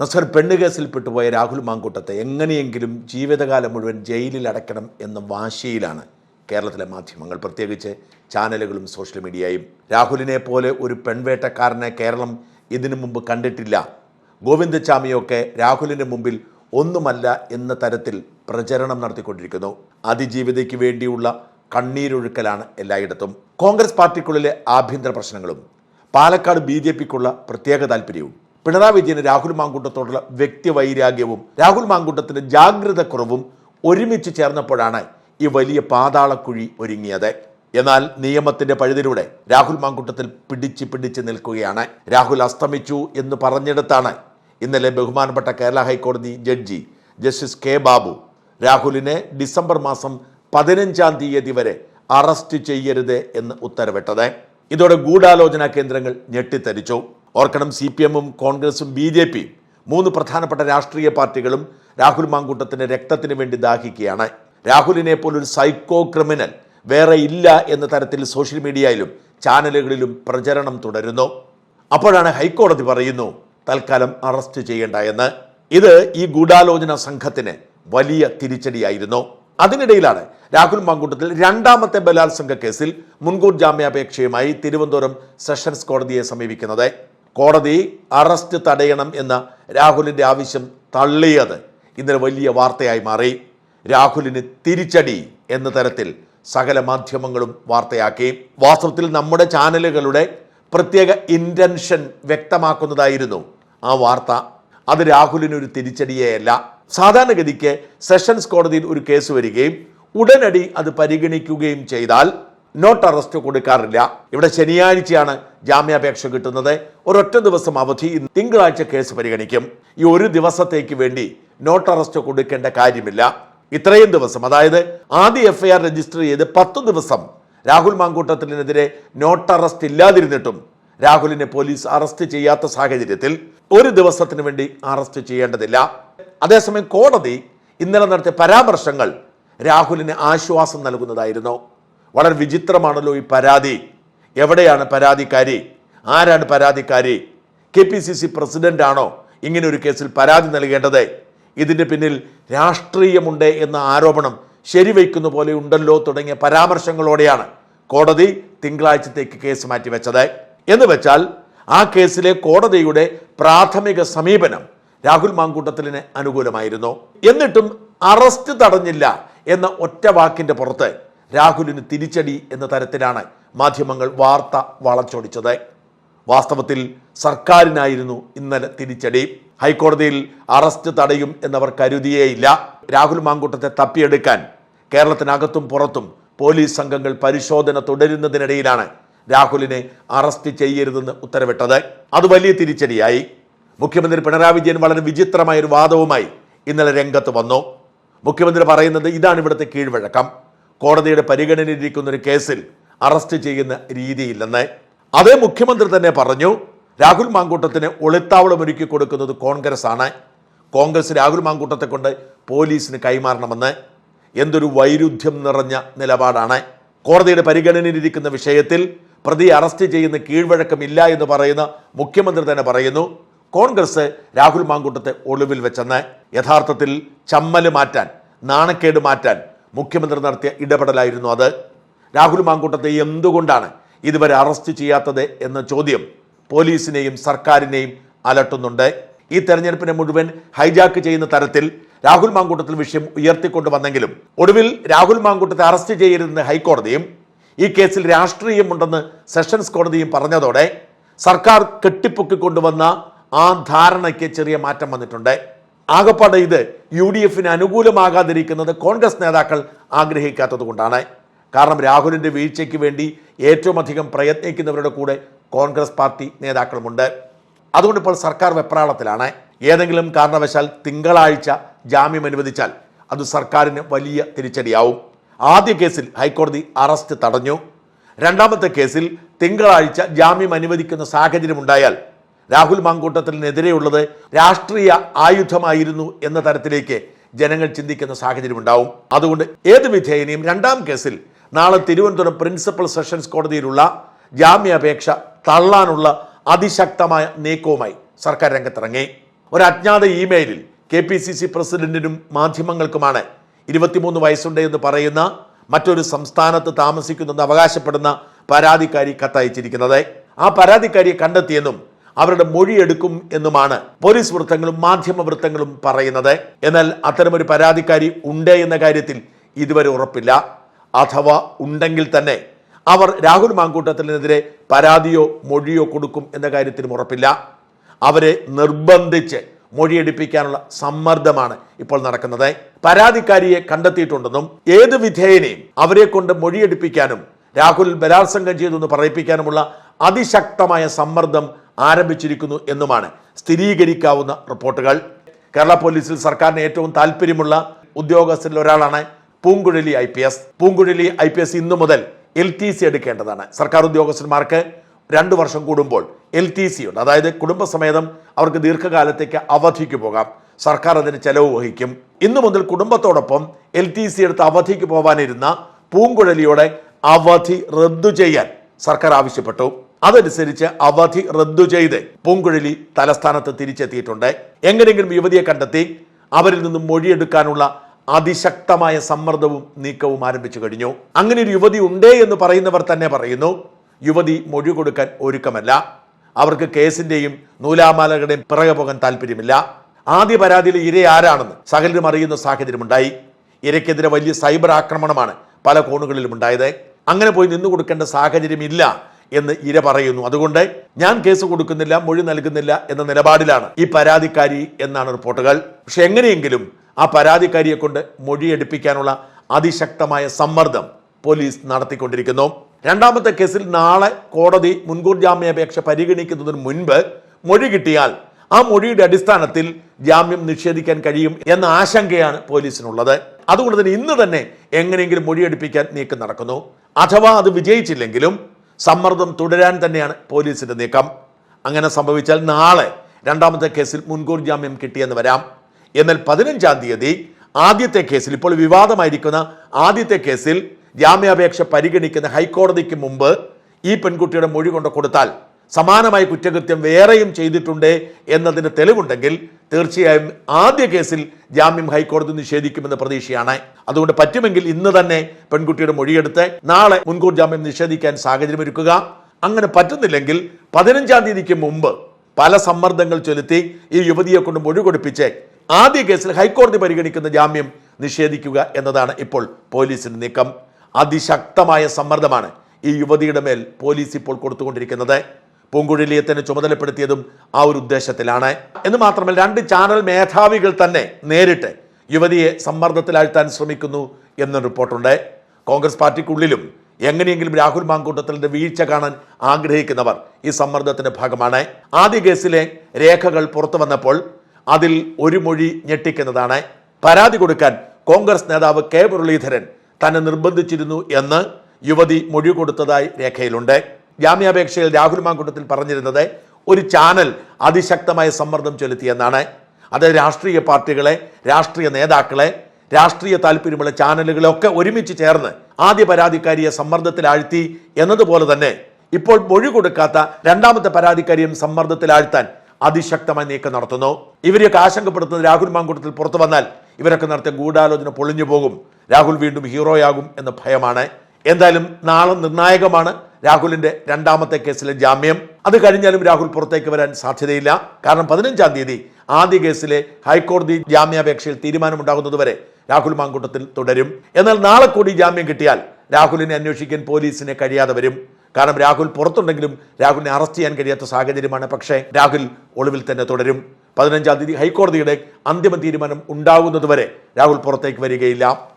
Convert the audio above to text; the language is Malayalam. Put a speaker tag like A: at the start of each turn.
A: നസർ പെണ്ണ് രാഹുൽ മാങ്കൂട്ടത്തെ എങ്ങനെയെങ്കിലും ജീവിതകാലം മുഴുവൻ ജയിലിൽ അടയ്ക്കണം എന്ന വാശിയിലാണ് കേരളത്തിലെ മാധ്യമങ്ങൾ. പ്രത്യേകിച്ച് ചാനലുകളും സോഷ്യൽ മീഡിയയും. രാഹുലിനെ പോലെ ഒരു പെൺവേട്ടക്കാരനെ കേരളം ഇതിനു മുമ്പ് കണ്ടിട്ടില്ല. ഗോവിന്ദചാമിയൊക്കെ രാഹുലിന്റെ മുമ്പിൽ ഒന്നുമല്ല എന്ന തരത്തിൽ പ്രചരണം നടത്തിക്കൊണ്ടിരിക്കുന്നു. അതിജീവിതയ്ക്ക് വേണ്ടിയുള്ള കണ്ണീരൊഴുക്കലാണ് എല്ലായിടത്തും. കോൺഗ്രസ് പാർട്ടിക്കുള്ളിലെ ആഭ്യന്തര പ്രശ്നങ്ങളും. പാലക്കാട് ബി ജെ പിക്കുള്ള പ്രത്യേക താല്പര്യവും പിണറായി വിജയന് രാഹുൽ മാങ്കൂട്ടത്തോടുള്ള വ്യക്തിവൈരാഗ്യവും രാഹുൽ മാങ്കൂട്ടത്തിന്റെ ജാഗ്രത കുറവും ഒരുമിച്ച് ചേർന്നപ്പോഴാണ് ഈ വലിയ പാതാളക്കുഴി ഒരുങ്ങിയത്. എന്നാൽ നിയമത്തിന്റെ പഴുതിലൂടെ രാഹുൽ മാങ്കൂട്ടത്തിൽ പിടിച്ച് പിടിച്ച് നിൽക്കുകയാണ്. രാഹുൽ അസ്തമിച്ചു എന്ന് പറഞ്ഞെടുത്താണ് ഇന്നലെ ബഹുമാനപ്പെട്ട കേരള ഹൈക്കോടതി ജഡ്ജി ജസ്റ്റിസ് കെ ബാബു രാഹുലിനെ ഡിസംബർ മാസം പതിനഞ്ചാം തീയതി വരെ അറസ്റ്റ് ചെയ്യരുത് എന്ന് ഉത്തരവിട്ടത്. ഇതോടെ ഗൂഢാലോചനാ കേന്ദ്രങ്ങൾ ഞെട്ടിത്തരിച്ചു ഓർക്കണം സി പി എമ്മും കോൺഗ്രസും ബി ജെ പിയും മൂന്ന് പ്രധാനപ്പെട്ട രാഷ്ട്രീയ പാർട്ടികളും രാഹുൽ മാങ്കൂട്ടത്തിന്റെ രക്തത്തിന് വേണ്ടി ദാഹിക്കുകയാണ്. രാഹുലിനെ പോലൊരു സൈക്കോ ക്രിമിനൽ വേറെ ഇല്ല എന്ന തരത്തിൽ സോഷ്യൽ മീഡിയയിലും ചാനലുകളിലും പ്രചരണം തുടരുന്നു. അപ്പോഴാണ് ഹൈക്കോടതി പറയുന്നു തൽക്കാലം അറസ്റ്റ് ചെയ്യേണ്ട എന്ന്. ഇത് ഈ ഗൂഢാലോചന സംഘത്തിന് വലിയ തിരിച്ചടിയായിരുന്നു. അതിനിടയിലാണ് രാഹുൽ മാങ്കൂട്ടത്തിൽ രണ്ടാമത്തെ ബലാത്സംഗ കേസിൽ മുൻകൂർ ജാമ്യാപേക്ഷയുമായി തിരുവനന്തപുരം സെഷൻസ് കോടതിയെ സമീപിക്കുന്നത്. കോടതി അറസ്റ്റ് തടയണം എന്ന രാഹുലിന്റെ ആവശ്യം തള്ളിയത് ഇന്നലെ വലിയ വാർത്തയായി മാറി. രാഹുലിന് തിരിച്ചടി എന്ന തരത്തിൽ സകല മാധ്യമങ്ങളും വാർത്തയാക്കി. വാസ്തവത്തിൽ നമ്മുടെ ചാനലുകളുടെ പ്രത്യേക ഇന്റൻഷൻ വ്യക്തമാക്കുന്നതായിരുന്നു ആ വാർത്ത. അത് രാഹുലിനൊരു തിരിച്ചടിയേയല്ല സാധാരണഗതിക്ക് സെഷൻസ് കോടതിയിൽ ഒരു കേസ് വരികയും ഉടനടി അത് പരിഗണിക്കുകയും ചെയ്താൽ നോട്ട് അറസ്റ്റ് കൊടുക്കാറില്ല. ഇവിടെ ശനിയാഴ്ചയാണ് ജാമ്യാപേക്ഷ കിട്ടുന്നത് ഒരൊറ്റ ദിവസം അവധി തിങ്കളാഴ്ച കേസ് പരിഗണിക്കും. ഈ ഒരു ദിവസത്തേക്ക് വേണ്ടി നോട്ട് അറസ്റ്റ് കൊടുക്കേണ്ട കാര്യമില്ല. ഇത്രയും ദിവസം അതായത് ആദ്യ എഫ്ഐആർ രജിസ്റ്റർ ചെയ്ത് പത്ത് ദിവസം രാഹുൽ മാങ്കൂട്ടത്തിനെതിരെ നോട്ട് അറസ്റ്റ് ഇല്ലാതിരുന്നിട്ടും രാഹുലിനെ പോലീസ് അറസ്റ്റ് ചെയ്യാത്ത സാഹചര്യത്തിൽ ഒരു ദിവസത്തിന് വേണ്ടി അറസ്റ്റ് ചെയ്യേണ്ടതില്ല. അതേസമയം കോടതി ഇന്നലെ നടത്തിയ പരാമർശങ്ങൾ രാഹുലിന് ആശ്വാസം നൽകുന്നതായിരുന്നു. വളരെ വിചിത്രമാണല്ലോ ഈ പരാതി. എവിടെയാണ് പരാതിക്കാരി? ആരാണ് പരാതിക്കാരി? K P C C president ആണോ ഇങ്ങനെ ഒരു കേസിൽ പരാതി നൽകേണ്ടത്? ഇതിന്റെ പിന്നിൽ രാഷ്ട്രീയമുണ്ട് എന്ന ആരോപണം ശരിവയ്ക്കുന്ന പോലെ ഉണ്ടല്ലോ തുടങ്ങിയ പരാമർശങ്ങളോടെയാണ് കോടതി തിങ്കളാഴ്ചത്തേക്ക് കേസ് മാറ്റിവെച്ചത്. എന്ന് വെച്ചാൽ ആ കേസിലെ കോടതിയുടെ പ്രാഥമിക സമീപനം രാഹുൽ മാങ്കൂട്ടത്തിലിന് അനുകൂലമായിരുന്നു. എന്നിട്ടും അറസ്റ്റ് തടഞ്ഞില്ല എന്ന ഒറ്റ വാക്കിന്റെ പുറത്ത് രാഹുലിന് തിരിച്ചടി എന്ന തരത്തിലാണ് മാധ്യമങ്ങൾ വാർത്ത വളച്ചൊടിച്ചത്. വാസ്തവത്തിൽ സർക്കാരിനായിരുന്നു ഇന്നലെ തിരിച്ചടി. ഹൈക്കോടതിയിൽ അറസ്റ്റ് തടയും എന്നവർ കരുതിയേയില്ല. രാഹുൽ മാങ്കൂട്ടത്തെ തപ്പിയെടുക്കാൻ കേരളത്തിനകത്തും പുറത്തും പോലീസ് സംഘങ്ങൾ പരിശോധന തുടരുന്നതിനിടയിലാണ് രാഹുലിനെ അറസ്റ്റ് ചെയ്യരുതെന്ന് ഉത്തരവിട്ടത്. അത് വലിയ തിരിച്ചടിയായി. മുഖ്യമന്ത്രി പിണറായി വിജയൻ വളരെ വിചിത്രമായ ഒരു വാദവുമായി ഇന്നലെ രംഗത്ത് വന്നു. മുഖ്യമന്ത്രി പറയുന്നത് ഇതാണ് ഇവിടുത്തെ കീഴ്വഴക്കം. കോടതിയുടെ പരിഗണനയിലിരിക്കുന്ന ഒരു കേസിൽ അറസ്റ്റ് ചെയ്യുന്ന രീതിയില്ലെന്ന്. അതേ മുഖ്യമന്ത്രി തന്നെ പറഞ്ഞു രാഹുൽ മാങ്കൂട്ടത്തിന് ഒളിത്താവളം ഒരുക്കി കൊടുക്കുന്നത് കോൺഗ്രസ് ആണ് കോൺഗ്രസ് രാഹുൽ മാങ്കൂട്ടത്തെ കൊണ്ട് പോലീസിന് കൈമാറണമെന്ന്. എന്തൊരു വൈരുദ്ധ്യം നിറഞ്ഞ നിലപാടാണ്. കോടതിയുടെ പരിഗണനയിലിരിക്കുന്ന വിഷയത്തിൽ പ്രതി അറസ്റ്റ് ചെയ്യുന്ന കീഴ്വഴക്കമില്ല എന്ന് പറയുന്ന മുഖ്യമന്ത്രി തന്നെ പറയുന്നു കോൺഗ്രസ് രാഹുൽ മാങ്കൂട്ടത്തെ ഒളിവിൽ വെച്ചെന്ന്. യഥാർത്ഥത്തിൽ ചമ്മൽ മാറ്റാൻ നാണക്കേട് മാറ്റാൻ മുഖ്യമന്ത്രി നടത്തിയ ഇടപെടലായിരുന്നു അത്. രാഹുൽ മാങ്കൂട്ടത്തെ എന്തുകൊണ്ടാണ് ഇതുവരെ അറസ്റ്റ് ചെയ്യാത്തത് എന്ന ചോദ്യം പോലീസിനെയും സർക്കാരിനെയും അലട്ടുന്നുണ്ട്. ഈ തെരഞ്ഞെടുപ്പിനെ മുഴുവൻ ഹൈജാക്ക് ചെയ്യുന്ന തരത്തിൽ രാഹുൽ മാങ്കൂട്ടത്തിൽ വിഷയം ഉയർത്തിക്കൊണ്ടുവന്നെങ്കിലും ഒടുവിൽ രാഹുൽ മാങ്കൂട്ടത്തെ അറസ്റ്റ് ചെയ്യരുതെന്ന് ഹൈക്കോടതിയും ഈ കേസിൽ രാഷ്ട്രീയമുണ്ടെന്ന് സെഷൻസ് കോടതിയും പറഞ്ഞതോടെ സർക്കാർ കെട്ടിപ്പൊക്കിക്കൊണ്ടുവന്ന ആ ധാരണയ്ക്ക് ചെറിയ മാറ്റം വന്നിട്ടുണ്ട്. ആകപ്പാടെ ഇത് യു ഡി എഫിന് അനുകൂലമാകാതിരിക്കുന്നത് കോൺഗ്രസ് നേതാക്കൾ ആഗ്രഹിക്കാത്തത് കൊണ്ടാണ് കാരണം രാഹുലിന്റെ വീഴ്ചയ്ക്ക് വേണ്ടി ഏറ്റവും അധികം പ്രയത്നിക്കുന്നവരുടെ കൂടെ കോൺഗ്രസ് പാർട്ടി നേതാക്കളുമുണ്ട്. അതുകൊണ്ട് ഇപ്പോൾ സർക്കാർ വെപ്രാളത്തിലാണ്. ഏതെങ്കിലും കാരണവശാൽ തിങ്കളാഴ്ച ജാമ്യം അനുവദിച്ചാൽ അത് സർക്കാരിന് വലിയ തിരിച്ചടിയാവും. ആദ്യ കേസിൽ ഹൈക്കോടതി അറസ്റ്റ് തടഞ്ഞു. രണ്ടാമത്തെ കേസിൽ തിങ്കളാഴ്ച ജാമ്യം അനുവദിക്കുന്ന സാഹചര്യമുണ്ടായാൽ രാഹുൽ മാങ്കൂട്ടത്തിനെതിരെയുള്ളത് രാഷ്ട്രീയ ആയുധമായിരുന്നു എന്ന തരത്തിലേക്ക് ജനങ്ങൾ ചിന്തിക്കുന്ന സാഹചര്യമുണ്ടാവും. അതുകൊണ്ട് ഏത് വിധേയനെയും രണ്ടാം കേസിൽ നാളെ തിരുവനന്തപുരം പ്രിൻസിപ്പൽ സെഷൻസ് കോടതിയിലുള്ള ജാമ്യാപേക്ഷ തള്ളാനുള്ള അതിശക്തമായ നീക്കവുമായി സർക്കാർ രംഗത്തിറങ്ങി. ഒരു അജ്ഞാത ഇമെയിലിൽ കെ പി സി സി പ്രസിഡന്റിനും മാധ്യമങ്ങൾക്കുമാണ് ഇരുപത്തിമൂന്ന് വയസ്സുണ്ട് എന്ന് പറയുന്ന മറ്റൊരു സംസ്ഥാനത്ത് താമസിക്കുന്നെന്ന് അവകാശപ്പെടുന്ന പരാതിക്കാരി കത്തയച്ചിരിക്കുന്നത്. ആ പരാതിക്കാരിയെ കണ്ടെത്തിയെന്നും അവരുടെ മൊഴിയെടുക്കും എന്നുമാണ് പോലീസ് വൃത്തങ്ങളും മാധ്യമ വൃത്തങ്ങളും പറയുന്നത്. എന്നാൽ അത്തരമൊരു പരാതിക്കാരി ഉണ്ട് എന്ന കാര്യത്തിൽ ഇതുവരെ ഉറപ്പില്ല. അഥവാ ഉണ്ടെങ്കിൽ തന്നെ അവർ രാഹുൽ മാങ്കൂട്ടത്തിനെതിരെ പരാതിയോ മൊഴിയോ കൊടുക്കും എന്ന കാര്യത്തിനും ഉറപ്പില്ല. അവരെ നിർബന്ധിച്ച് മൊഴിയെടുപ്പിക്കാനുള്ള സമ്മർദ്ദമാണ് ഇപ്പോൾ നടക്കുന്നത്. പരാതിക്കാരിയെ കണ്ടെത്തിയിട്ടുണ്ടെന്നും ഏത് വിധേയനെയും അവരെ കൊണ്ട് മൊഴിയെടുപ്പിക്കാനും രാഹുൽ ബലാത്സംഗം ചെയ്തു എന്ന് പറയിപ്പിക്കാനുമുള്ള അതിശക്തമായ സമ്മർദ്ദം ആരംഭിച്ചിരിക്കുന്നു എന്നുമാണ് സ്ഥിരീകരിക്കാവുന്ന റിപ്പോർട്ടുകൾ. കേരള പോലീസിൽ സർക്കാരിന് ഏറ്റവും താല്പര്യമുള്ള ഉദ്യോഗസ്ഥരിൽ ഒരാളാണ് Poonguzhali I P S Poonguzhali I P S ഇന്നു മുതൽ എൽ ടി സി എടുക്കേണ്ടതാണ്. സർക്കാർ ഉദ്യോഗസ്ഥന്മാർക്ക് രണ്ടു വർഷം കൂടുമ്പോൾ എൽ ടി സി ഉണ്ട്. അതായത് കുടുംബസമേതം അവർക്ക് ദീർഘകാലത്തേക്ക് അവധിക്ക് പോകാം. സർക്കാർ അതിന് ചെലവ് വഹിക്കും. ഇന്നു മുതൽ കുടുംബത്തോടൊപ്പം എൽ ടി സി എടുത്ത് അവധിക്ക് പോകാനിരുന്ന പൂങ്കുഴലിയുടെ അവധി റദ്ദു ചെയ്യാൻ സർക്കാർ ആവശ്യപ്പെട്ടു. അതനുസരിച്ച് അവധി റദ്ദു ചെയ്ത് പൂങ്കുഴലി തലസ്ഥാനത്ത് തിരിച്ചെത്തിയിട്ടുണ്ട്. എങ്ങനെയെങ്കിലും യുവതിയെ കണ്ടെത്തി അവരിൽ നിന്നും മൊഴിയെടുക്കാനുള്ള അതിശക്തമായ സമ്മർദ്ദവും നീക്കവും ആരംഭിച്ചു കഴിഞ്ഞു. അങ്ങനെ ഒരു യുവതി ഉണ്ടേ എന്ന് പറയുന്നവർ തന്നെ പറയുന്നു യുവതി മൊഴി കൊടുക്കാൻ ഒരുക്കമല്ല. അവർക്ക് കേസിന്റെയും നൂലാമാലകളുടെയും പിറകെ പോകാൻ താല്പര്യമില്ല. ആദ്യ പരാതിയിൽ ഇര ആരാണെന്ന് സകലരും അറിയുന്ന സാഹചര്യമുണ്ടായി. ഇരയ്ക്കെതിരെ വലിയ സൈബർ ആക്രമണമാണ് പല കോണുകളിലും ഉണ്ടായത്. അങ്ങനെ പോയി നിന്നു കൊടുക്കേണ്ട സാഹചര്യമില്ല എന്ന് ഇര പറയുന്നു. അതുകൊണ്ട് ഞാൻ കേസ് കൊടുക്കുന്നില്ല മൊഴി നൽകുന്നില്ല എന്ന നിലപാടിലാണ് ഈ പരാതിക്കാരി എന്നാണ് റിപ്പോർട്ടുകൾ. പക്ഷെ എങ്ങനെയെങ്കിലും ആ പരാതിക്കാരിയെ കൊണ്ട് മൊഴിയെടുപ്പിക്കാനുള്ള അതിശക്തമായ സമ്മർദ്ദം പോലീസ് നടത്തിക്കൊണ്ടിരിക്കുന്നു. രണ്ടാമത്തെ കേസിൽ നാളെ കോടതി മുൻകൂർ ജാമ്യാപേക്ഷ പരിഗണിക്കുന്നതിന് മുൻപ് മൊഴി കിട്ടിയാൽ ആ മൊഴിയുടെ അടിസ്ഥാനത്തിൽ ജാമ്യം നിഷേധിക്കാൻ കഴിയും എന്ന ആശങ്കയാണ് പോലീസിനുള്ളത്. അതുകൊണ്ട് തന്നെ ഇന്ന് തന്നെ എങ്ങനെയെങ്കിലും മൊഴിയെടുപ്പിക്കാൻ നീക്കം നടക്കുന്നു. അഥവാ അത് വിജയിച്ചില്ലെങ്കിലും സമ്മർദ്ദം തുടരാൻ തന്നെയാണ് പോലീസിന്റെ നീക്കം. അങ്ങനെ സംഭവിച്ചാൽ നാളെ രണ്ടാമത്തെ കേസിൽ മുൻകൂർ ജാമ്യം കിട്ടിയെന്ന് വരാം. എന്നാൽ പതിനഞ്ചാം തീയതി ആദ്യത്തെ കേസിൽ ഇപ്പോൾ വിവാദമായിരിക്കുന്ന ആദ്യത്തെ കേസിൽ ജാമ്യാപേക്ഷ പരിഗണിക്കുന്ന ഹൈക്കോടതിക്ക് മുമ്പ് ഈ പെൺകുട്ടിയുടെ മൊഴി കൊണ്ട് കൊടുത്താൽ സമാനമായ കുറ്റകൃത്യം വേറെയും ചെയ്തിട്ടുണ്ട് എന്നതിന് തെളിവുണ്ടെങ്കിൽ തീർച്ചയായും ആദ്യ കേസിൽ ജാമ്യം ഹൈക്കോടതി നിഷേധിക്കുമെന്ന പ്രതീക്ഷയാണ്. അതുകൊണ്ട് പറ്റുമെങ്കിൽ ഇന്ന് തന്നെ പെൺകുട്ടിയുടെ മൊഴിയെടുത്ത് നാളെ മുൻകൂർ ജാമ്യം നിഷേധിക്കാൻ സാഹചര്യമൊരുക്കുക അങ്ങനെ പറ്റുന്നില്ലെങ്കിൽ പതിനഞ്ചാം തീയതിക്ക് മുമ്പ് പല സമ്മർദ്ദങ്ങൾ ചെലുത്തി ഈ യുവതിയെ കൊണ്ട് മൊഴി കൊടുപ്പിച്ച് ആദ്യ കേസിൽ ഹൈക്കോടതി പരിഗണിക്കുന്ന ജാമ്യം നിഷേധിക്കുക എന്നതാണ് ഇപ്പോൾ പോലീസിന്റെ നീക്കം. അതിശക്തമായ സമ്മർദ്ദമാണ് ഈ യുവതിയുടെ മേൽ പോലീസ് ഇപ്പോൾ കൊടുത്തുകൊണ്ടിരിക്കുന്നത്. പൂങ്കുഴലിയെ തന്നെ ചുമതലപ്പെടുത്തിയതും ആ ഒരു ഉദ്ദേശത്തിലാണ്. എന്ന് മാത്രമല്ല രണ്ട് ചാനൽ മേധാവികൾ തന്നെ നേരിട്ട് യുവതിയെ സമ്മർദ്ദത്തിലാഴ്ത്താൻ ശ്രമിക്കുന്നു എന്ന റിപ്പോർട്ടുണ്ട്. കോൺഗ്രസ് പാർട്ടിക്കുള്ളിലും എങ്ങനെയെങ്കിലും രാഹുൽ മാങ്കൂട്ടത്തലിന്റെ വീഴ്ച കാണാൻ ആഗ്രഹിക്കുന്നവർ ഈ സമ്മർദ്ദത്തിന്റെ ഭാഗമാണ്. ആദ്യ കേസിലെ രേഖകൾ പുറത്തു വന്നപ്പോൾ അതിൽ ഒരു മൊഴി ഞെട്ടിക്കുന്നതാണ്. പരാതി കൊടുക്കാൻ കോൺഗ്രസ് നേതാവ് കെ മുരളീധരൻ തന്നെ നിർബന്ധിച്ചിരുന്നു എന്ന് യുവതി മൊഴി കൊടുത്തതായി രേഖയിലുണ്ട്. ജാമ്യാപേക്ഷയിൽ രാഹുൽ മാങ്കൂട്ടത്തിൽ പറഞ്ഞിരുന്നത് ഒരു ചാനൽ അതിശക്തമായ സമ്മർദ്ദം ചെലുത്തിയെന്നാണ്. അത് രാഷ്ട്രീയ പാർട്ടികളെ രാഷ്ട്രീയ നേതാക്കളെ രാഷ്ട്രീയ താല്പര്യമുള്ള ചാനലുകളൊക്കെ ഒരുമിച്ച് ചേർന്ന് ആദ്യ പരാതിക്കാരിയെ സമ്മർദ്ദത്തിലാഴ്ത്തി എന്നതുപോലെ തന്നെ ഇപ്പോൾ മൊഴി കൊടുക്കാത്ത രണ്ടാമത്തെ പരാതിക്കാരിയും സമ്മർദ്ദത്തിലാഴ്ത്താൻ അതിശക്തമായ നീക്കം നടത്തുന്നു. ഇവരെയൊക്കെ ആശങ്കപ്പെടുത്തുന്നത് രാഹുൽ മാങ്കൂട്ടത്തിൽ പുറത്തു വന്നാൽ ഇവരൊക്കെ നടത്തിയ ഗൂഢാലോചന പൊളിഞ്ഞു പോകും. രാഹുൽ വീണ്ടും ഹീറോയാകും എന്ന ഭയമാണ്. എന്തായാലും നാളെ നിർണായകമാണ് രാഹുലിന്റെ രണ്ടാമത്തെ കേസിലെ ജാമ്യം. അത് കഴിഞ്ഞാലും രാഹുൽ പുറത്തേക്ക് വരാൻ സാധ്യതയില്ല. കാരണം പതിനഞ്ചാം തീയതി ആദ്യ കേസിലെ ഹൈക്കോടതി ജാമ്യാപേക്ഷയിൽ തീരുമാനമുണ്ടാകുന്നതുവരെ രാഹുൽ മാങ്കൂട്ടത്തിൽ തുടരും. എന്നാൽ നാളെ കൂടി ജാമ്യം കിട്ടിയാൽ രാഹുലിനെ അന്വേഷിക്കാൻ പോലീസിനെ കഴിയാതെ വരും. കാരണം രാഹുൽ പുറത്തുണ്ടെങ്കിലും രാഹുലിനെ അറസ്റ്റ് ചെയ്യാൻ കഴിയാത്ത സാഹചര്യമാണ്. പക്ഷേ രാഹുൽ ഒളിവിൽ തന്നെ തുടരും. പതിനഞ്ചാം തീയതി ഹൈക്കോടതിയുടെ അന്തിമ തീരുമാനം ഉണ്ടാകുന്നതുവരെ രാഹുൽ പുറത്തേക്ക് വരികയില്ല.